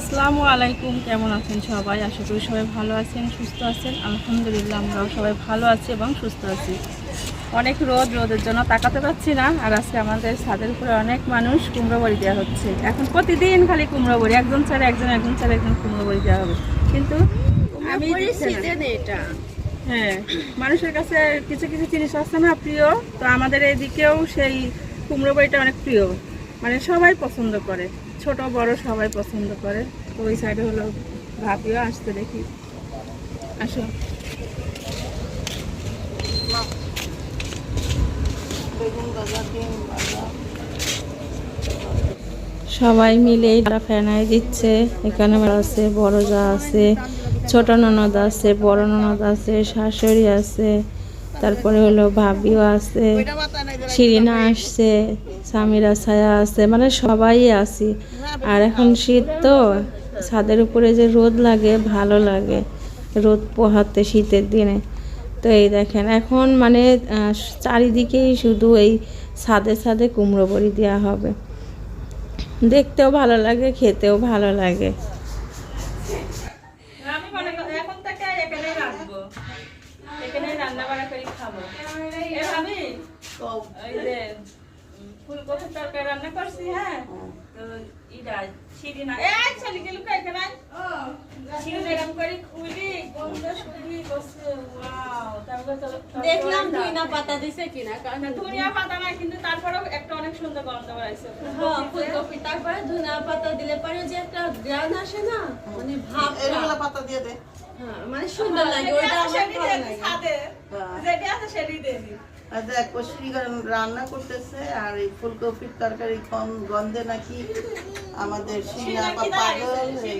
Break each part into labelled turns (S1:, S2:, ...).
S1: আসসালামু আলাইকুম কেমন আছেন সবাই? আশা করি সবাই ভালো আছেন সুস্থ আছেন। আলহামদুলিল্লাহ আমরাও সবাই ভালো আছি এবং সুস্থ আছি। অনেক রোদ রোদের জন্য তাকাতে পারছি না আর আজকে আমাদের ছাদের উপরে অনেক মানুষ কুমড়ো বড়ি দেওয়া হচ্ছে। এখন প্রতিদিন খালি কুমড়ো বড়ি একজন ছাড়া একজন একজন ছাড়া একজন কুমড়ো বড়ি দেওয়া হবে। কিন্তু আমি
S2: এটা।
S1: হ্যাঁ মানুষের কাছে কিছু কিছু জিনিস আছে না প্রিয়? তো আমাদের এদিকেও সেই কুমড়ো বড়িটা অনেক প্রিয়। মানে সবাই পছন্দ করে। ছোট, বড় সবাই পছন্দ করে। তো ওই সাইডে হলো ভাবিও আসতে দেখি। আসো। সবাই মিলে ফেনাই দিচ্ছে। এখানে আছে, বড় যা আছে, ছোট ননদ আছে, বড় ননদ আছে, শাশুড়ি আছে, তারপরে হলো ভাবিও আছে, শিরিনা আসছে, সামিরা ছায়া আছে মানে সবাই আছি। আর এখন শীত তো, ছাদের উপরে যে রোদ লাগে, ভালো লাগে। রোদ পোহাতে শীতের দিনে। তো এই দেখেন, এখন মানে চারিদিকেই শুধু এই ছাদে ছাদে কুমড়ো বড়ি দেওয়া হবে। দেখতেও ভালো লাগে, খেতেও ভালো লাগে আমি মনে করি এখন থেকে এখানেই রাখব এখানেই রান্না বান্না করে খাব এ ভাবি
S2: কও।
S1: ওই যে উম, ফুলকপির তরকারি রান্না করছি হ্যাঁ তো ইটা সিঁড়ি না এই চলি গেল এখানে সিঁড়ি এরকম করে খুলি গন্ধ শুকি করছে ওয়াও তারপর তো
S2: দেখলাম তুই না পাতা দিছে কিনা কারণ
S1: ধনিয়া পাতা না কিন্তু তারপরেও একটা অনেক সুন্দর গন্ধ বাড়াইছে।
S2: হ্যাঁ ফুলকপি। তারপরে ধনিয়া পাতা দিলে পরে যে একটা গ্রান আসে না মানে ভাব
S3: এগুলো পাতা দিয়ে দে।
S2: হ্যাঁ মানে সুন্দর লাগে ওইটা আমার ভালো লাগে।
S3: হ্যাঁ।
S1: যেটা আছে সেটাই দিয়ে দিই
S3: আর দেখ রান্না করতেছে আর এই ফুলকপির তরকারি গন- গন্ধে নাকি আমাদের সিনা বা পাগল হয়ে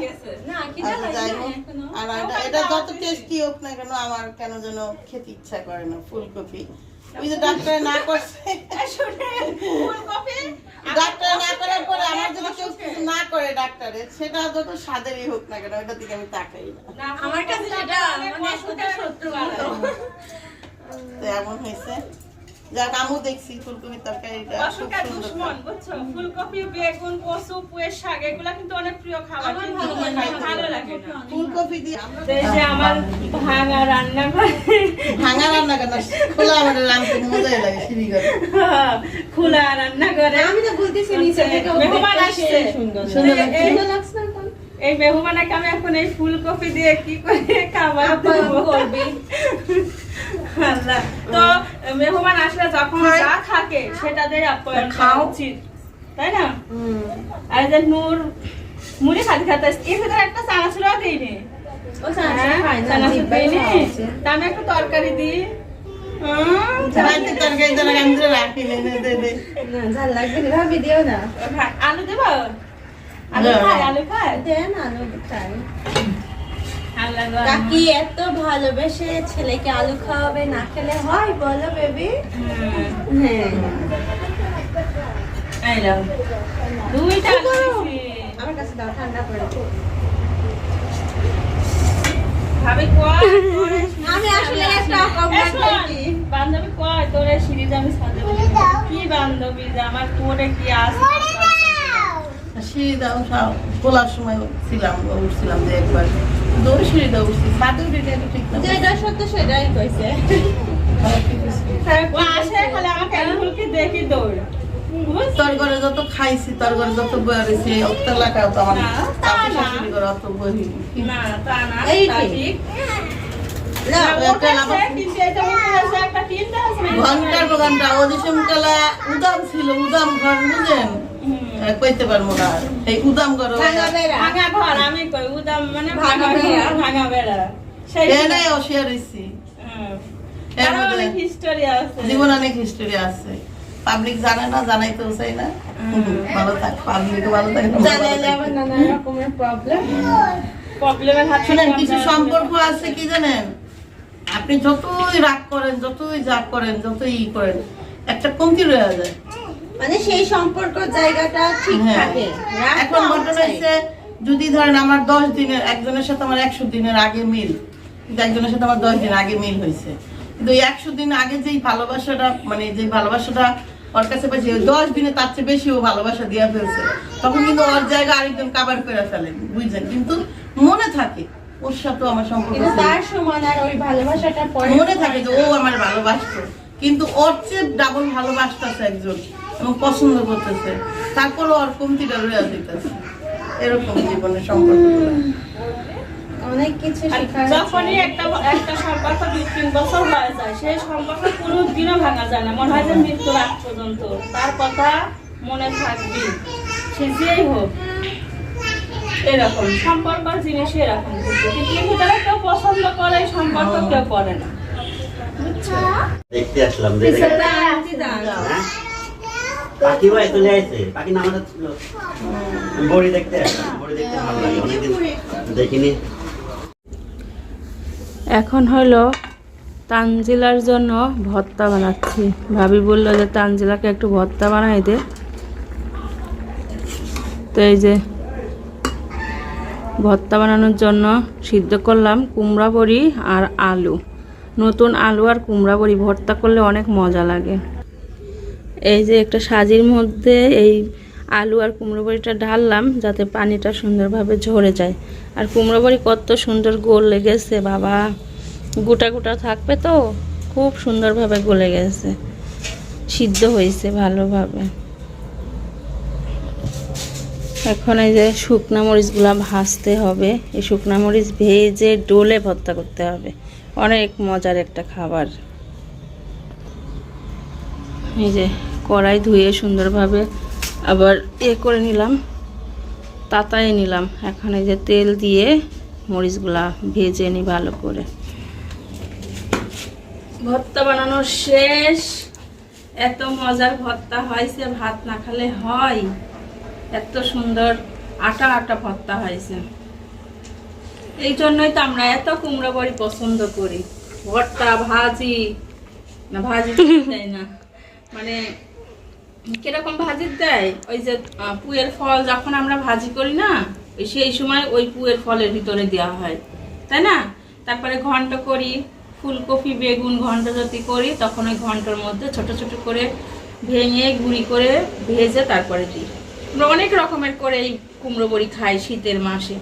S3: গেছে। আর এটা- এটা যত টেস্টি হোক না কেন আমার কেন যেন খেতে ইচ্ছা করে না ফুলকপি। ওই যে ডাক্তার না করছে। ডাক্তার না করার পরে আমার যদি কেউ কিছু না করে ডাক্তারে সেটা যত স্বাদেরই হোক না কেন ওইটার দিকে আমি তাকাই না।
S2: আমার কাছে সেটা মানে শত্রু বানায়।
S3: তো এমন হয়েছে। যাক আমু দেখছি ফুলকপির তরকারিটা খুব
S1: দুশ্মন বুঝছ? ফুলকপি বেগুন কচু পুয়ের শাক এগুলা কিন্তু অনেক প্রিয় খাবার
S2: ভালো লাগে
S1: ভালো লাগে না।
S3: ফুলকপি দিয়ে
S1: এই যে আমার ভাঙা রান্না করে
S3: ভাঙা রান্না কেন খোলা রান্না মজাই লাগে সিঁড়ি করে
S1: খোলা রান্না করে
S2: আমি তো বলতেছি নিচে থেকে
S1: মেহমান আসছে।
S2: সুন্দর
S3: সুন্দর
S1: এই- এই-
S2: লাগছে না এখন?
S1: এই মেহমানকে আমি এখন এই ফুলকপি দিয়ে কি করে খাবার
S2: করবি।
S1: তো মেহমান আসলে যখন যা থাকে সেটা দিয়ে আপ্যায়ন করা উচিত। তাই না? আর যে নূর মুড়ি খাতে খাতে এর ভিতরে একটা চানাচুরাও দিইনি।
S2: ও চানাচুর
S1: দিইনি। তা আমি একটু তরকারি দিই। আলু দেবো? আলু খায় আলু খায়?
S2: দেন আলু খাই কাকি এত ভালোবেসে ছেলেকে আলু খাওয়াবে না খেলে হয়? বলো বেবি হ্যাঁ
S1: দুইটা
S2: আমার কাছে দাও ঠান্ডা করে আমি আসলে একটা অকম্যাট করি
S1: বান্ধবী কয়? তোর সিরিজ আমি সাথে কি বান্ধবী যে আমার কোরে কি আছে?
S3: সিঁড়ি দাও সব। খোলার সময় ছিলাম উঠছিলাম যে একবার। দৌড় এটা ঠিক না।
S2: যেটা সত্য সেটাই কইছে?
S3: তোর ঘরে যত খাইছি তোর ঘরে যত বই রয়েছে অত এলাকায় তো আমার
S1: না, না।
S3: শাশুড়ি ঘরে অত
S1: তা
S2: এই ঠিক।
S3: ঘণ্টার পর ঘণ্টা ও যে উদাম ছিল উদাম ঘর বুঝেন? কইতে পারব না এই উদাম ঘর
S2: ভাঙা
S1: ঘর আমি কই উদাম মানে
S2: ভাঙা
S1: ভাঙা
S2: বেড়া।
S1: ঘর, ভাঙা বেড়া। সেই
S3: এনে অসিয়া রয়েছি
S1: হুম।
S3: এর
S1: অনেক হিস্টোরি আছে।
S3: জীবন অনেক হিস্টোরি আছে। পাবলিক জানে না জানাইতেও চাই না। ভালো থাক পাবলিক ভালো থাকে
S2: নানা রকমের প্রবলেম
S1: প্রবলেমের হাত
S3: শুনেন কিছু সম্পর্ক আছে কি জানেন? আপনি যতই রাগ করেন যতই যা করেন যতই ই করেন একটা কমতি রয়ে যায়।
S2: মানে সেই সম্পর্ক জায়গাটা ঠিক
S3: হ্যাঁ।
S2: থাকে।
S3: এখন ঘটনা হচ্ছে যদি ধরেন আমার দশ দিনের একজনের সাথে আমার একশো দিনের আগে মিল কিন্তু একজনের সাথে আমার দশ দিন আগে মিল হয়েছে। কিন্তু একশো দিন আগে যেই ভালোবাসাটা মানে যেই ভালোবাসাটা ওর কাছে পাইছি দশ দিনে তার চেয়ে বেশি ও ভালোবাসা দিয়া ফেলছে তখন কিন্তু ওর জায়গা আরেকজন কাবার করে ফেলেন বুঝলেন কিন্তু মনে থাকে ওর সাথে আমার সম্পর্ক
S2: তার সমান আর ওই ভালোবাসাটা
S3: মনে থাকে যে ও আমার ভালোবাসতো কিন্তু ওর চেয়ে ডাবল ভালোবাসতেছে একজন। এবং পছন্দ করতেছে। তারপরও ওর কমতিটা রয়ে যেতেছে এরকম জীবনের সম্পর্ক।
S2: অনেক কিছু
S4: আর
S2: শেখার
S4: যখনই একটা একটা সম্পর্ক দুই তিন বছর হয়ে যায় সেই সম্পর্ক কোনো দিনও ভাঙা যায় না। মনে হয় যে মৃত্যুর আগ পর্যন্ত। তার কথা মনে থাকবে। সে যেই হোক এরকম। সম্পর্ক জিনিস এরকম কিন্তু পৃথিবীর কেউ পছন্দ করে সম্পর্ক কেউ করে না।
S5: দেখতে আসলাম। দেখে হ্যাঁ?
S1: এখন হলো তানজিলার জন্য ভর্তা বানাচ্ছি। ভাবি বলল যে তানজিলাকে একটু ভর্তা বানাই দে। তো এই যে ভর্তা বানানোর জন্য সিদ্ধ করলাম কুমড়া বড়ি আর আলু। নতুন আলু আর কুমড়া বড়ি। ভর্তা করলে অনেক মজা লাগে। এই যে একটা সাজির মধ্যে এই আলু আর কুমড়ো বড়িটা ঢাললাম যাতে পানিটা সুন্দরভাবে ঝরে যায়। আর কুমড়ো বড়ি কত সুন্দর গোল লেগেছে, বাবা। গোটা গোটা থাকবে তো? খুব সুন্দরভাবে গলে গেছে। সিদ্ধ হয়েছে ভালোভাবে। এখন এই যে শুকনা মরিচগুলা ভাজতে হবে। এই শুকনা মরিচ ভেজে ডোলে ভর্তা করতে হবে। অনেক মজার একটা খাবার। এই যে কড়াই ধুয়ে সুন্দরভাবে আবার এ করে নিলাম, তাতায় নিলাম। এখানে যে তেল দিয়ে মরিচগুলা ভেজে নিই ভালো করে। ভর্তা বানানো শেষ। এত মজার ভর্তা হয়েছে, ভাত না খালে হয়। এত সুন্দর আটা আটা ভর্তা হয়েছে। এই জন্যই তো আমরা এত কুমড়ো বড়ি পছন্দ করি। ভর্তা, ভাজি, না ভাজি না। মানে কীরকম ভাজি দেয়? ওই যে পুয়ের ফল যখন আমরা ভাজি করি না, সেই সময় ওই পুয়ের ফলের ভিতরে দেওয়া হয়। তাই না? তারপরে ঘন্ট করি, ফুলকপি, বেগুন ঘন্ট যদি করি, তখন ওই ঘণ্টার মধ্যে ছোট ছোট করে ভেঙে গুঁড়ি করে ভেজে তারপরে দিই। আমরা অনেক রকমের করে এই কুমড়ো বড়ি খাই শীতের মাসে।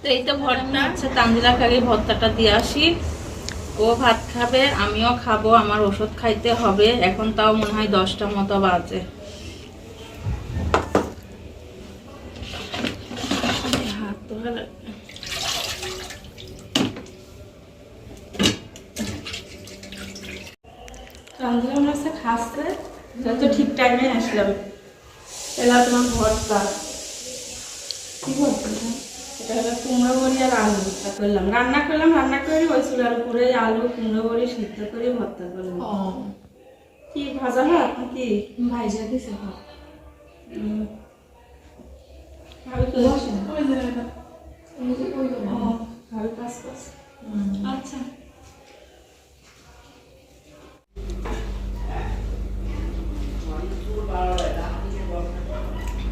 S1: তো এই তো ভর্তা আচ্ছা তামজিলার আগে ভর্তাটা দিয়ে আসি। ও ভাত খাবে, আমিও খাব, আমার ওষুধ খাইতে হবে। এখন তাও মনে হয় দশটা মতো বাজে। ঠিক টাইমে আসলাম। এলা ভর্তা কি ভর্তা এটা হলো কুমড়ো বড়ি আর আলু করলাম। রান্না করলাম রান্না করে ওই চুলার উপরে আলু কুমড়ো বড়ি সিদ্ধ করে ভর্তা করলাম। কি ভাজা ভাত নাকি?
S2: ভাইজা দিছে
S1: উম, ভাবি তো ও, ভাবি কাজ করছে। আচ্ছা।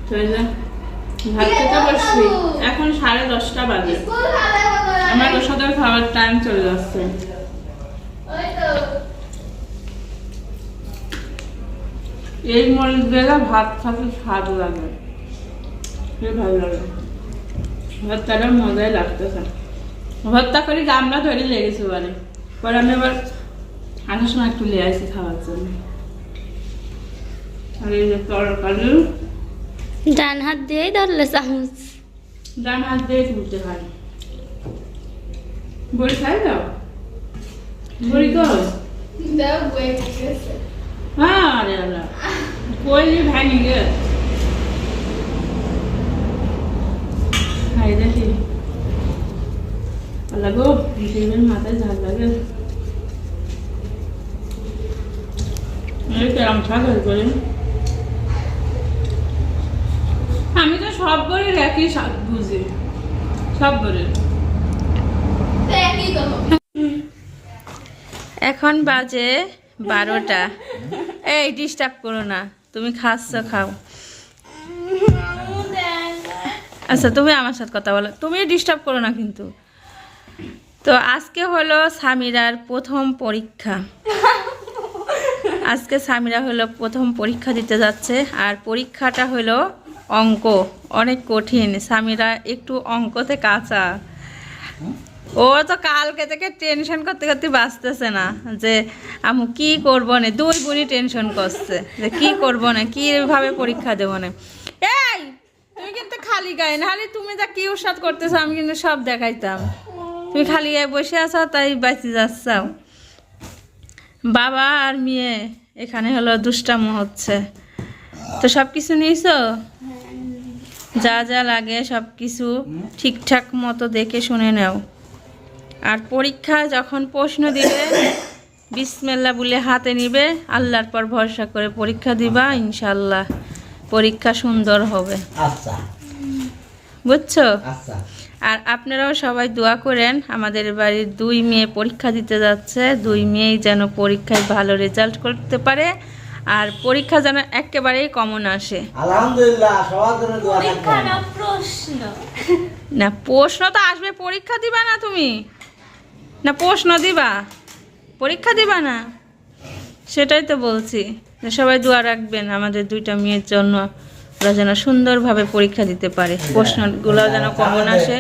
S1: চলে ভাত খেতে বসছি এখন সাড়ে দশটা বাজে। আমার ওষুধের খাবার টাইম চলে যাচ্ছে। এই মরিচ দিয়ে ভাত খাতে স্বাদ লাগে। ভালো লাগে। ভর্তাটা মজাই লাগতেছে। ভর্তা করি গামলা ধরে লেগেছে বারে পরে আমি আবার আসার সময় একটু লিয়ে আসি খাওয়ার জন্য। আর এই যে তরকারি।
S6: ডান হাত দিয়েই ধরলে চামচ
S1: ডান হাত দিয়ে তুলতে হয়। বড়ি খাই দাও? বড়ি তো হ্যাঁ আরে আল্লাহ। কইলি ভাঙি গে? খাই দেখি। আল্লাহ গো বিশেষের মাথায় ঝাল লাগে। এই কেরম শাক করে আমি তো সব একই স্বাদ বুঝি। সব এখন বাজে বারোটা। এই ডিস্টার্ব করো না। তুমি খাচ্ছ, খাও। আচ্ছা তুমি আমার সাথে কথা বলো। তুমি ডিস্টার্ব করো না কিন্তু। তো আজকে হলো সামিরার প্রথম পরীক্ষা। আজকে সামিরা হলো প্রথম পরীক্ষা দিতে যাচ্ছে। আর পরীক্ষাটা হলো অঙ্ক। অনেক কঠিন। স্বামীরা একটু অঙ্কতে কাঁচা। ও তো কালকে থেকে টেনশন করতে করতে বাঁচতেছে না যে আমু কি করব না? দুই বুড়ি টেনশন করছে যে, কি করব না? কীভাবে পরীক্ষা দেবো না? এই তুমি কিন্তু খালি গায়ে নাহলে তুমি যা কি উৎসাদ করতেছো, আমি কিন্তু সব দেখাইতাম। তুমি খালি গায়ে বসে আছো, তাই বাঁচি যাচ্ছ বাবা আর মেয়ে এখানে হলো দুষ্টাম হচ্ছে। তো সব কিছু নিয়েছো? যা যা লাগে সব কিছু ঠিকঠাক মতো দেখে শুনে নাও। আর পরীক্ষা যখন প্রশ্ন দিবে বিসমেল্লা বলে হাতে নিবে আল্লাহর পর ভরসা করে পরীক্ষা দিবা ইনশাল্লাহ পরীক্ষা সুন্দর হবে।
S5: আচ্ছা।
S1: বুঝছ?
S5: আচ্ছা।
S1: আর আপনারাও সবাই দোয়া করেন আমাদের বাড়ির দুই মেয়ে পরীক্ষা দিতে যাচ্ছে দুই মেয়েই যেন পরীক্ষায় ভালো রেজাল্ট করতে পারে। আর পরীক্ষা যেন একেবারেই কমন আসে।
S5: আলহামদুলিল্লাহ সবার জন্য দোয়া
S6: না প্রশ্ন।
S1: না প্রশ্ন তো আসবে পরীক্ষা দিবা না তুমি? না প্রশ্ন দিবা? পরীক্ষা দিবা না? সেটাই তো বলছি। যে সবাই দোয়া রাখবেন আমাদের দুইটা মেয়ের জন্য ওরা যেন সুন্দরভাবে পরীক্ষা দিতে পারে। প্রশ্নগুলো যেন কমন আসে।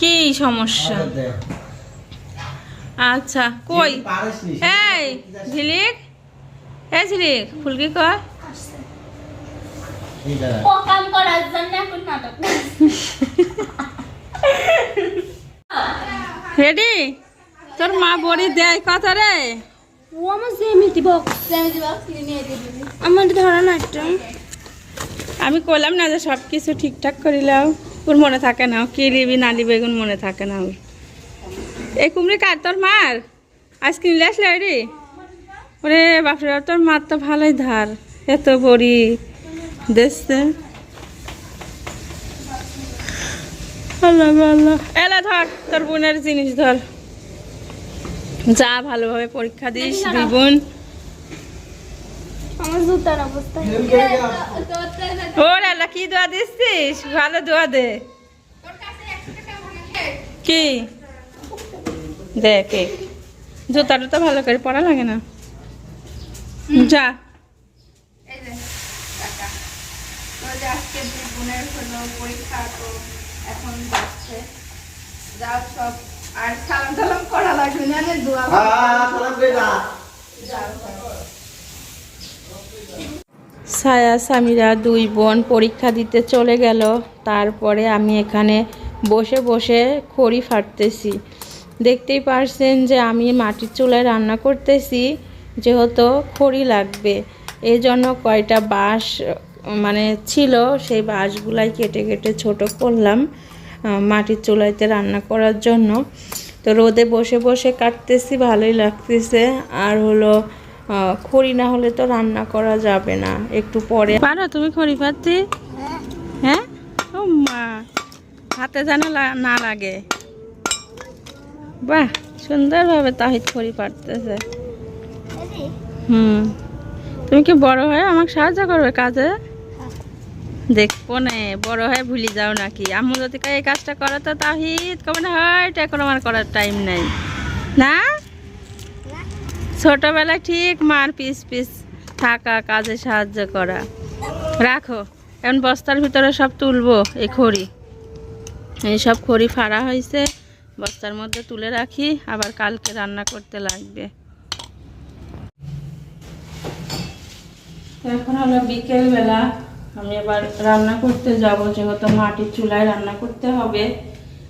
S1: কি সমস্যা? আচ্ছা কই? এই ঝিলিক এই ঝিলিক ফুলকি কর
S5: আছে
S6: করার জন্য এখন নাটক
S1: রেডি তোর মা বড়ি দেয় কত রে।
S6: ও আমার জ্যামিতি বক্স জ্যামিতি বক্স নিয়ে দিবি। আমার ধরা না একটা।
S1: আমি কইলাম না যে সব কিছু ঠিকঠাক করিলাম ওর মনে থাকে না কি লিবি না লিবি এগুলো মনে থাকে না ওর। এই কুমড়ি কার তোর মার? আইসক্রিম নিয়ে আসলে রে ওরে বাপরে তোর মার তো ভালোই ধার। এত বড়ি আল্লাহ আল্লাহ। এলা ধর তোর বোনের জিনিস ধর। যা ভালোভাবে পরীক্ষা দিস দুই বোন
S6: আমার জুতার অবস্থা।
S1: ওর আল্লাহ কি দোয়া দিচ্ছিস? ভালো দোয়া দে। কি? দেখ জুতাটা তো ভালো করে পড়া লাগে না। যা
S7: আজকে দুই বোনের হলো পরীক্ষা তো এখন যাচ্ছে যাও সব আর সালাম টালাম করা লাগবে না আমি দোয়া
S5: সালাম করে যা
S1: ছায়া সামিরা দুই বোন পরীক্ষা দিতে চলে গেল। তারপরে আমি এখানে বসে বসে খড়ি ফাটতেছি। দেখতেই পারছেন যে আমি মাটির চুলায় রান্না করতেছি। যেহেতু খড়ি লাগবে এই জন্য কয়টা বাঁশ মানে ছিল, সেই বাঁশগুলাই কেটে কেটে ছোট করলাম মাটির চুলাইতে রান্না করার জন্য। তো রোদে বসে বসে কাটতেছি, ভালোই লাগতেছে। আর হলো খড়ি না হলে তো রান্না করা যাবে না, একটু পরে। পারো, তুমি খড়ি পাচ্ছি হ্যাঁ? ও মা, হাতে যেন না লাগে। বাহ, সুন্দরভাবে তাহিদ খড়ি পারতেছে হুম। তুমি কি বড় হয়ে আমাকে সাহায্য করবে কাজে? দেখব না বড় হয়ে ভুলে যাও নাকি। আম্মু যদি এই কাজটা করো তো তাহিদ কবে না হয় এখন আমার করার টাইম নাই। না? ছোটবেলায় ঠিক মার পিস পিস থাকা, কাজে সাহায্য করা। রাখো, এখন বস্তার ভিতরে সব তুলবো, এই খড়ি। এই সব খড়ি ফাড়া হয়েছে বস্তার মধ্যে তুলে রাখি, আবার কালকে রান্না করতে লাগবে। এখন হলো বিকেলবেলা, আমি এবার রান্না করতে যাব, যেহেতু মাটির চুলায় রান্না করতে হবে,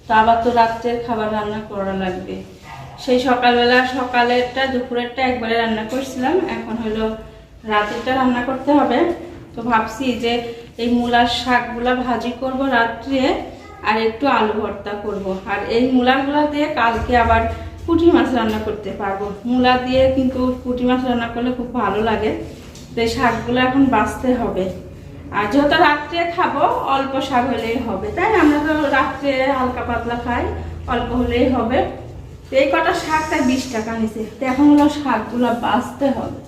S1: তো আবার তো রাত্রের খাবার রান্না করা লাগবে। সেই সকালবেলা, সকালেরটা, দুপুরেরটা একবারে রান্না করছিলাম, এখন হলো রাতেরটা রান্না করতে হবে। তো ভাবছি যে এই মূলার শাকগুলা ভাজি করব রাত্রে, আর একটু আলু ভর্তা করব। আর এই মূলাগুলা দিয়ে কালকে আবার পুঁটি মাছ রান্না করতে পারব। মূলা দিয়ে কিন্তু পুঁটি মাছ রান্না করলে খুব ভালো লাগে। তো শাকগুলো এখন বাঁচতে হবে। আর যত রাত্রে খাব, অল্প শাক হলেই হবে। তাই? আমরা তো রাত্রে হালকা পাতলা খাই, অল্প হলেই হবে। তো এই কটা শাক তাই বিশ টাকা নিছে। তো এখন হলো শাকগুলো বাঁচতে হবে।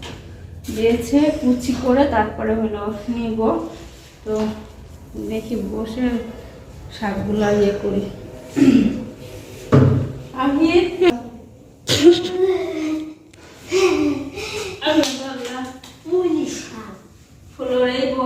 S1: বেছে কুচি করে তারপরে হলো নিব। তো দেখি বসে শাকগুলো ইয়ে করি। আমি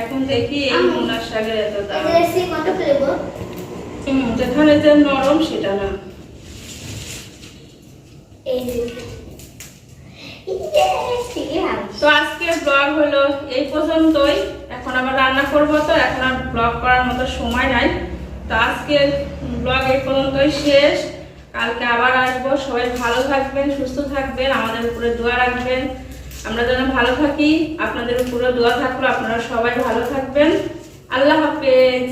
S1: এখন দেখি এই মূলার শাকের এত দাম।
S6: কত ফেলব?
S1: যেখানে যে নরম সেটা না।
S6: এই যে। Yes, ঠিকই ভালো
S1: তো আজকের ব্লগ হলো এই পর্যন্তই। এখন আবার রান্না করব তো এখন আর ব্লগ করার মতো সময় নাই। তো আজকের ব্লগ এই পর্যন্তই শেষ। কালকে আবার আসব। সবাই ভালো থাকবেন সুস্থ থাকবেন আমাদের উপরে দোয়া রাখবেন। আমরা যেন ভালো থাকি। আপনাদের পুরো দোয়া থাকল। আপনারা সবাই ভালো থাকবেন। আল্লাহ হাফেজ।